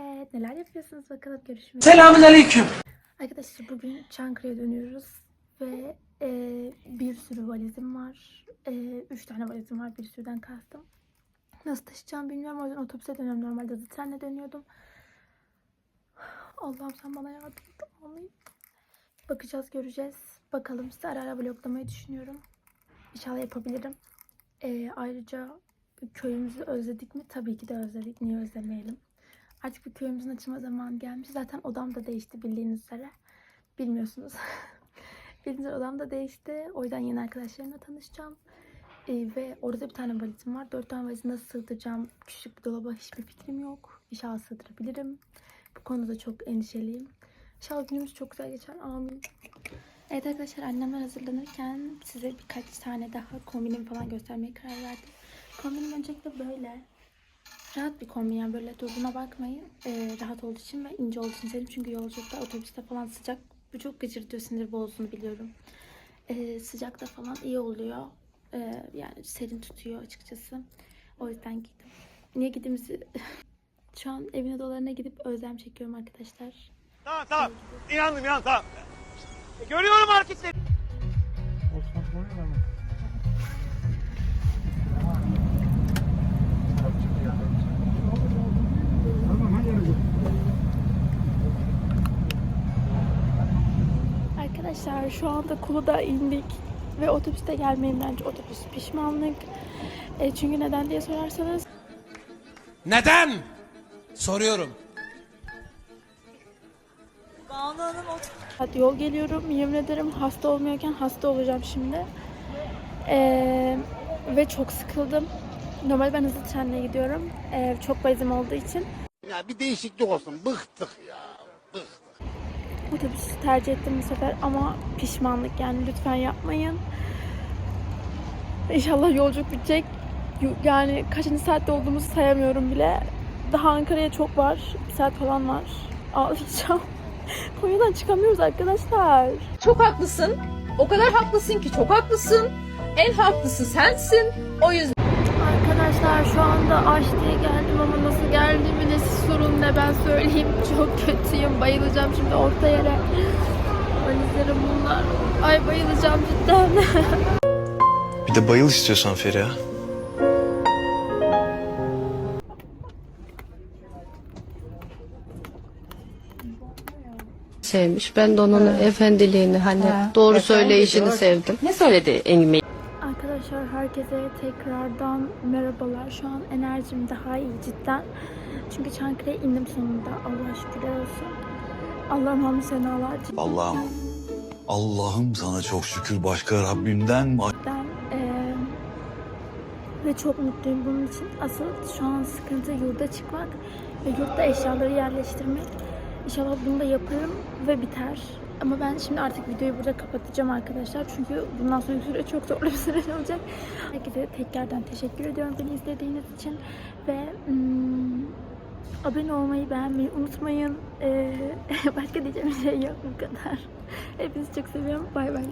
Evet, neler yapıyorsunuz bakalım görüşmek Selamun aleyküm. Arkadaşlar bugün Çankırı'ya dönüyoruz ve e, bir sürü valizim var. E, üç tane valizim var, bir sürüden kastım. Nasıl taşıyacağım bilmiyorum o yüzden otobüse dönüyorum. Normalde de trenle dönüyordum. Allah'ım sen bana yardım et. Amin. Bakacağız, göreceğiz. Bakalım size ara ara vloglamayı düşünüyorum. İnşallah yapabilirim. E, ayrıca köyümüzü özledik mi? Tabii ki de özledik. Niye özlemeyelim? Artık bir köyümüzün açılma zamanı gelmiş. Zaten odam da değişti bildiğiniz üzere. Bilmiyorsunuz. bildiğiniz üzere odam da değişti. O yüzden yeni arkadaşlarımla tanışacağım. Ee, ve orada bir tane valizim var. Dört tane valizi nasıl sığdıracağım? Küçük bir dolaba hiçbir fikrim yok. İnşallah sığdırabilirim. Bu konuda çok endişeliyim. İnşallah günümüz çok güzel geçer. Amin. Evet arkadaşlar annemler hazırlanırken size birkaç tane daha kombinim falan göstermeye karar verdim. Kombinim öncelikle böyle. Rahat bir kombin yani böyle durduğuna bakmayın. Ee, rahat olduğu için ve ince olduğu için sevdim. Çünkü yolculukta otobüste falan sıcak. Bu çok gıcırtıyor sinir bozduğunu biliyorum. Ee, sıcakta falan iyi oluyor. Ee, yani serin tutuyor açıkçası. O yüzden giydim. Niye gittiğimizi... Şu an evin odalarına gidip özlem çekiyorum arkadaşlar. Tamam tamam. İnandım inandım tamam. E, görüyorum hareketleri. Arkadaşlar şu anda Kulu'da indik ve otobüste gelmeyinden otobüs pişmanlık. E, çünkü neden diye sorarsanız Neden? Soruyorum. saat yol geliyorum. Yemin ederim hasta olmuyorken hasta olacağım şimdi. E, ve çok sıkıldım. Normal ben hızlı trenle gidiyorum. E, çok valizim olduğu için Ya bir değişiklik olsun. Bıktık ya. Otobüsü tercih ettim bu sefer ama pişmanlık yani lütfen yapmayın. İnşallah yolculuk bitecek. Yani kaçıncı saatte olduğumuzu sayamıyorum bile. Daha Ankara'ya çok var. Bir saat falan var. Ağlayacağım. Konya'dan çıkamıyoruz arkadaşlar. Çok haklısın. O kadar haklısın ki çok haklısın. En haklısı sensin. O yüzden Arkadaşlar şu anda aç diye geldim ama nasıl geldiğimi ben söyleyeyim. Çok kötüyüm. Bayılacağım şimdi orta yere. Valizlerim bunlar. Ay bayılacağım cidden. Bir de bayıl istiyorsan Feriha. sevmiş. Ben de onun efendiliğini hani doğru söyleyişini sevdim. ne söyledi Engin Bey? Arkadaşlar herkese tekrardan merhabalar. Şu an enerjim daha iyi cidden. Çünkü Çankırı'ya indim sonunda. Allah şükürler olsun. Allah'ım hamdü senalar Allah'ım. Allah'ım sana çok şükür başka Rabbimden cidden. eee, ve çok mutluyum bunun için. Asıl şu an sıkıntı yurda çıkmak ve yurtta eşyaları yerleştirmek. İnşallah bunu da yaparım ve biter. Ama ben şimdi artık videoyu burada kapatacağım arkadaşlar. Çünkü bundan sonraki süre çok zorlu bir süreç olacak. Herkese tekrardan teşekkür ediyorum beni izlediğiniz için. Ve hmm, abone olmayı, beğenmeyi unutmayın. Ee, başka diyeceğim bir şey yok bu kadar. Hepinizi çok seviyorum. Bay bay.